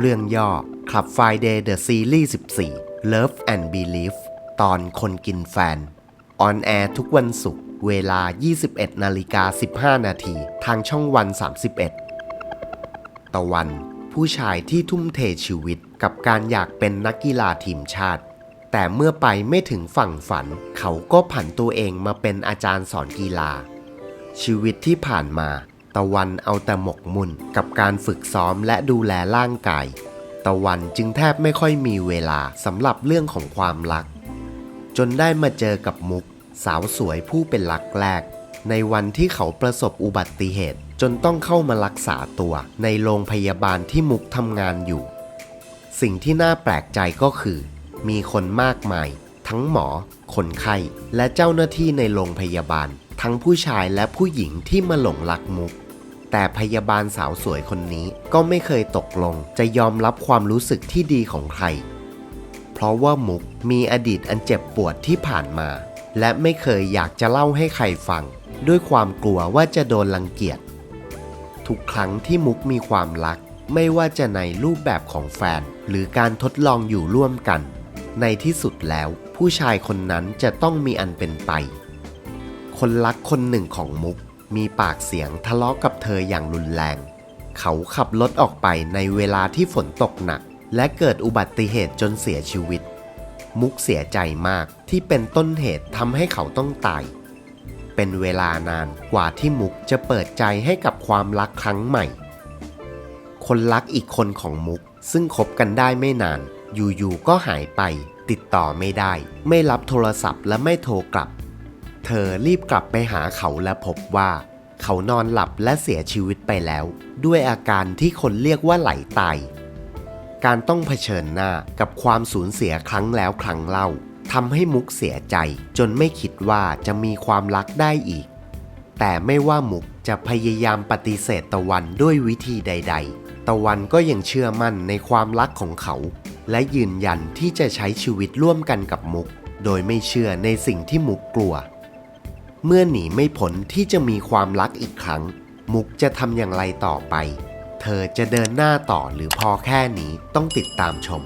เรื่องย่อ Club Friday The Series 14 Love and Belief ตอนคนกินแฟน ออนแอร์ทุกวันศุกร์เวลา 21นาฬิกา15 นาที ทางช่องวัน 31 ตะวัน ผู้ชายที่ทุ่มเทชีวิตกับการอยากเป็นนักกีฬาทีมชาติ แต่เมื่อไปไม่ถึงฝั่งฝัน เขาก็ผันตัวเองมาเป็นอาจารย์สอนกีฬา ชีวิตที่ผ่านมา ตะวันเอาแต่หมกมุ่นกับการฝึกซ้อมและดูแลร่างกาย ตะวันจึงแทบไม่ค่อยมีเวลาสำหรับเรื่องของความรัก จนได้มาเจอกับมุก สาวสวยผู้เป็นรักแรก ในวันที่เขาประสบอุบัติเหตุ จนต้องเข้ามารักษาตัวในโรงพยาบาลที่มุกทำงานอยู่ สิ่งที่น่าแปลกใจก็คือ มีคนมากมาย ทั้งหมอ คนไข้ และเจ้าหน้าที่ในโรงพยาบาล ทั้งผู้ชายและผู้หญิงที่มาหลงรักมุก แต่พยาบาลสาวสวยคนนี้ก็ไม่เคยตกลงจะยอมรับความรู้สึกที่ดีของใคร เพราะว่ามุกมีอดีตอันเจ็บปวดที่ผ่านมา และไม่เคยอยากจะเล่าให้ใครฟัง ด้วยความกลัวว่าจะโดนรังเกียจ ทุกครั้งที่มุกมีความรัก ไม่ว่าจะในรูปแบบของแฟน หรือการทดลองอยู่ร่วมกัน ในที่สุดแล้วผู้ชายคนนั้นจะต้องมีอันเป็นไป คนรักคนหนึ่งของมุก มีปากเสียงทะเลาะกับเธออย่างรุนแรง เขาขับรถออกไปในเวลาที่ฝนตกหนัก และเกิดอุบัติเหตุจนเสียชีวิต มุกเสียใจมากที่เป็นต้นเหตุทำให้เขาต้องตาย เป็นเวลานานกว่าที่มุกจะเปิดใจให้กับความรักครั้งใหม่ คนรักอีกคนของมุกซึ่งคบกันได้ไม่นาน อยู่ๆก็หายไป ติดต่อไม่ได้ ไม่รับโทรศัพท์และไม่โทรกลับ เธอรีบกลับไปหาเขาและพบว่า เขานอนหลับและเสียชีวิตไปแล้ว ด้วยอาการที่คนเรียกว่าไหลตาย การต้องเผชิญหน้ากับความสูญเสียครั้งแล้วครั้งเล่าทำให้มุกเสียใจจนไม่คิดว่าจะมีความรักได้อีก แต่ไม่ว่ามุกจะพยายามปฏิเสธตะวันด้วยวิธีใด ๆ ตะวันก็ยังเชื่อมั่นในความรักของเขา และยืนยันที่จะใช้ชีวิตร่วมกันกับมุก โดยไม่เชื่อในสิ่งที่มุกกลัว เมื่อหนีไม่พ้นที่จะมีความรักอีกครั้ง มุกจะทำอย่างไรต่อไป เธอจะเดินหน้าต่อหรือพอแค่นี้ต้องติดตามชม